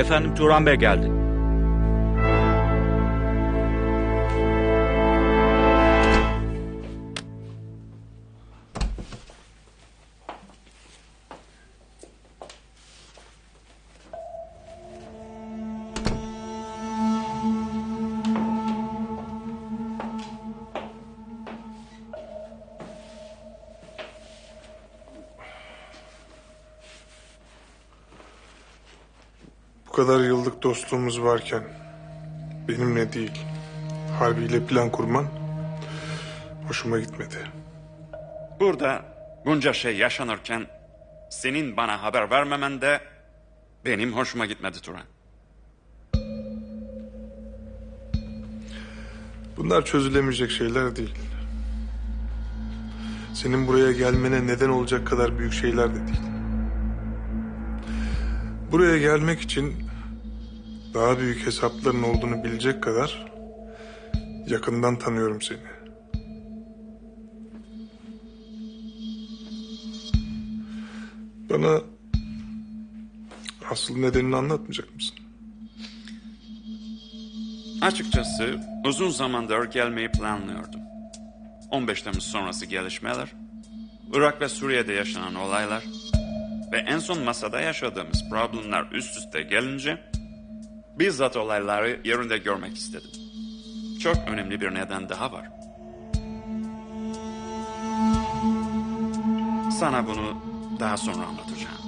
Efendim Turan Bey geldi. Kadar yıllık dostluğumuz varken benimle değil, harbiyle plan kurman hoşuma gitmedi. Burada bunca şey yaşanırken senin bana haber vermemen de benim hoşuma gitmedi Turan. Bunlar çözülemeyecek şeyler değil. Senin buraya gelmene neden olacak kadar büyük şeyler de değil. Buraya gelmek için daha büyük hesapların olduğunu bilecek kadar yakından tanıyorum seni. Bana asıl nedenini anlatmayacak mısın? Açıkçası uzun zamandır gelmeyi planlıyordum. 15 Temmuz sonrası gelişmeler, Irak ve Suriye'de yaşanan olaylar ve en son masada yaşadığımız problemler üst üste gelince bizzat olayları yerinde görmek istedim. Çok önemli bir neden daha var. Sana bunu daha sonra anlatacağım.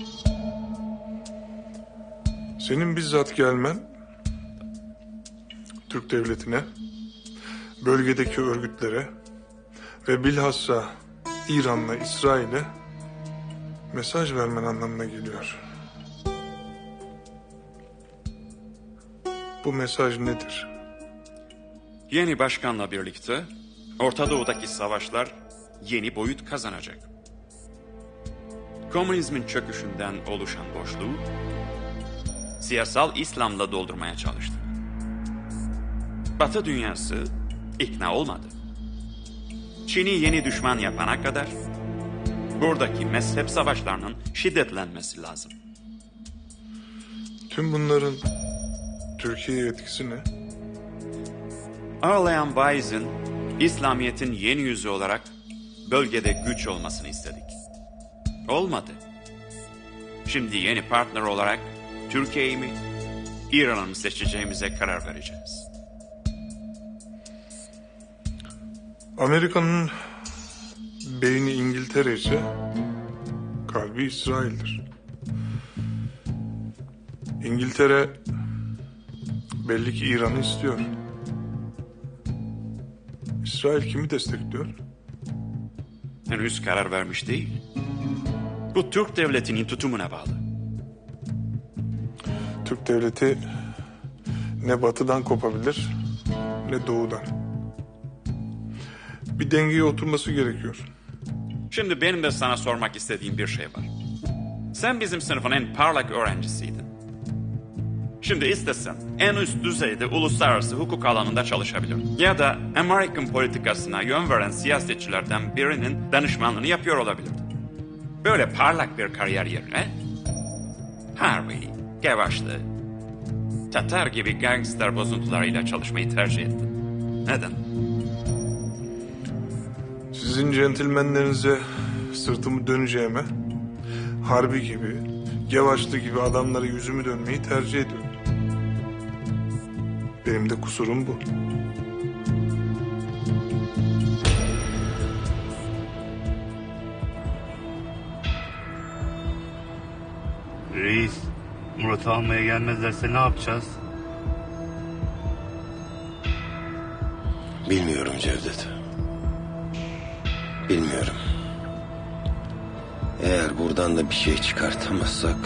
Senin bizzat gelmen Türk devletine, bölgedeki örgütlere ve bilhassa İran'la İsrail'e mesaj vermen anlamına geliyor. Bu mesaj nedir? Yeni başkanla birlikte Orta Doğu'daki savaşlar yeni boyut kazanacak. Komünizmin çöküşünden oluşan boşluğu siyasal İslam'la doldurmaya çalıştı. Batı dünyası ikna olmadı. Çin'i yeni düşman yapana kadar buradaki mezhep savaşlarının şiddetlenmesi lazım. Tüm bunların Türkiye'ye etkisi ne? Ağlayan vaizin İslamiyet'in yeni yüzü olarak bölgede güç olmasını istedik. Olmadı. Şimdi yeni partner olarak Türkiye'yi mi, İran'ı mı seçeceğimize karar vereceğiz. Amerika'nın beyni İngiltere ise kalbi İsrail'dir. İngiltere belli ki İran'ı istiyor. İsrail kimi destekliyor? Henüz karar vermiş değil. Bu Türk devletinin tutumuna bağlı. Türk devleti ne batıdan kopabilir ne doğudan. Bir dengeye oturması gerekiyor. Şimdi benim de sana sormak istediğim bir şey var. Sen bizim sınıfın en parlak öğrencisiydin. Şimdi istesen en üst düzeyde uluslararası hukuk alanında çalışabilir. Ya da Amerikan politikasına yön veren siyasetçilerden birinin danışmanlığını yapıyor olabilirdin. Böyle parlak bir kariyer yerine Harvey, Gevaşlı, Tatar gibi gangster bozuntularıyla çalışmayı tercih ettin. Neden? Sizin centilmenlerinize sırtımı döneceğime Harbi gibi, Gevaşlı gibi adamlara yüzümü dönmeyi tercih ediyorum. Benim de kusurum bu. Reis, Murat'ı almaya gelmezlerse ne yapacağız? Bilmiyorum Cevdet. Bilmiyorum. Eğer buradan da bir şey çıkartamazsak...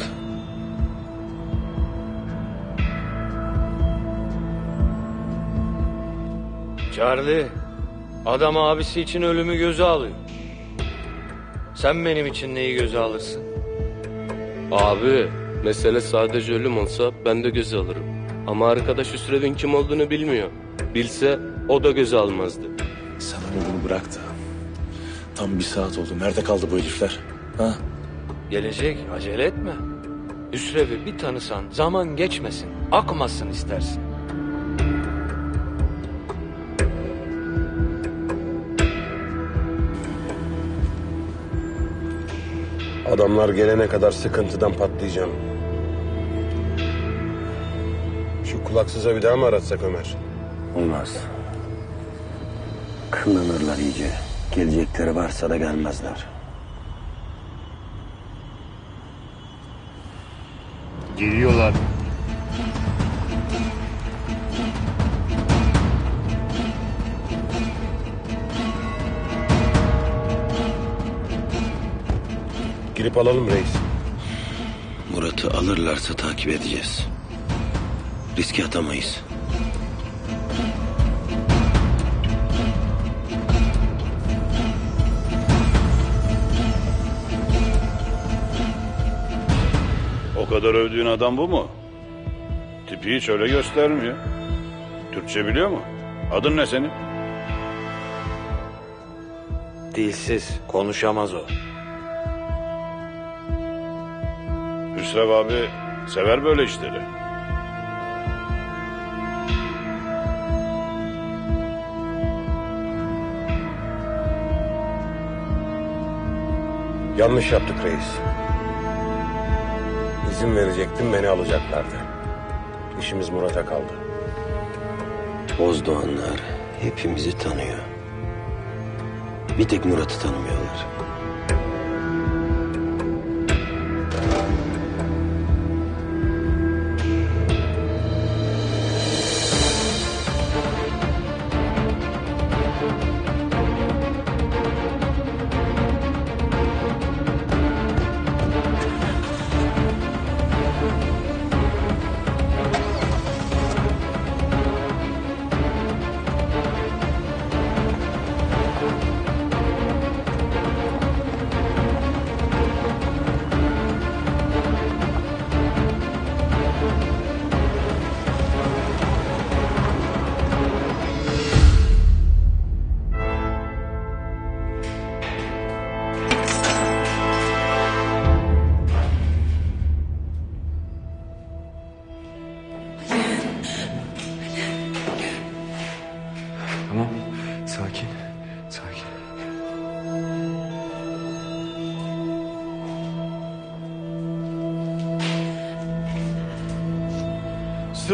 Charlie, adam abisi için ölümü göze alıyor. Sen benim için neyi göze alırsın? Abi mesele sadece ölüm olsa ben de göze alırım. Ama arkadaş Hüsrev'in kim olduğunu bilmiyor. Bilse o da göze almazdı. Sen onu bunu bırak da. Tam bir saat oldu. Nerede kaldı bu herifler? Ha? Gelecek, acele etme. Hüsrev'i bir tanısan zaman geçmesin, akmasın istersin. Adamlar gelene kadar sıkıntıdan patlayacağım. Şu kulaksıza bir daha mı aratsak Ömer? Olmaz. Kıllanırlar iyice. Gelecekleri varsa da gelmezler. Geliyorlar. Girip alalım reis. Murat'ı alırlarsa takip edeceğiz. Riske atamayız. Kadar övdüğün adam bu mu? Tipi hiç öyle göstermiyor. Türkçe biliyor mu? Adın ne senin? Dilsiz, konuşamaz o. Hüsrev abi sever böyle işleri. Yanlış yaptık reis. İzin verecektim beni alacaklardı. İşimiz Murat'a kaldı. Bozdoğanlar hepimizi tanıyor. Bir tek Murat'ı tanımıyorlar.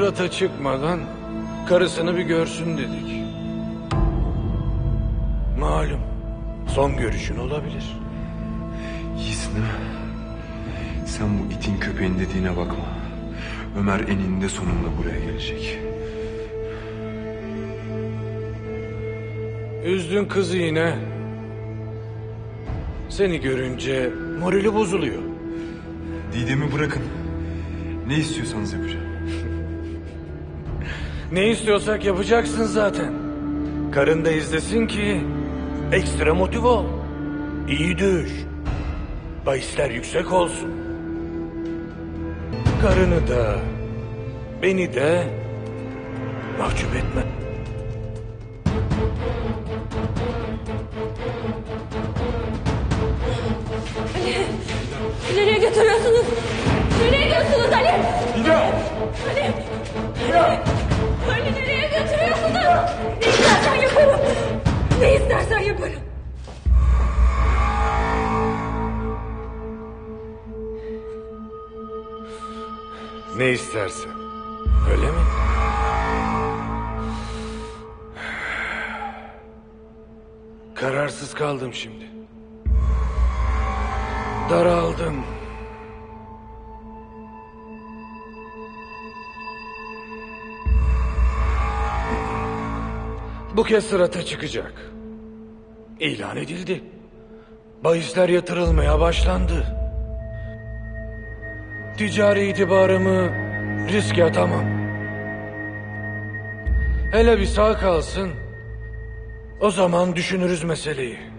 Sırata çıkmadan karısını bir görsün dedik. Malum, son görüşün olabilir. İyisin değil mi? Sen bu itin köpeğin dediğine bakma. Ömer eninde sonunda buraya gelecek. Üzdün kızı yine. Seni görünce morali bozuluyor. Didem'i bırakın. Ne istiyorsanız yapacağım. Ne istiyorsak yapacaksın zaten. Karın da izlesin ki ekstra motive ol. İyi düş. Bahisler yüksek olsun. Karını da beni de mahcup etme. Nereye götürüyorsunuz? Nereye götürüyorsunuz Ali? Ali! Ali! Ali nereye götürüyorsunuz? Ne istersen yaparım. Ne istersen yaparım. Ne istersen. Öyle mi? Kararsız kaldım şimdi. Daraldım. Bu kez sırata çıkacak. İlan edildi. Bahisler yatırılmaya başlandı. Ticari itibarımı riske atamam. Hele bir sağ kalsın. O zaman düşünürüz meseleyi.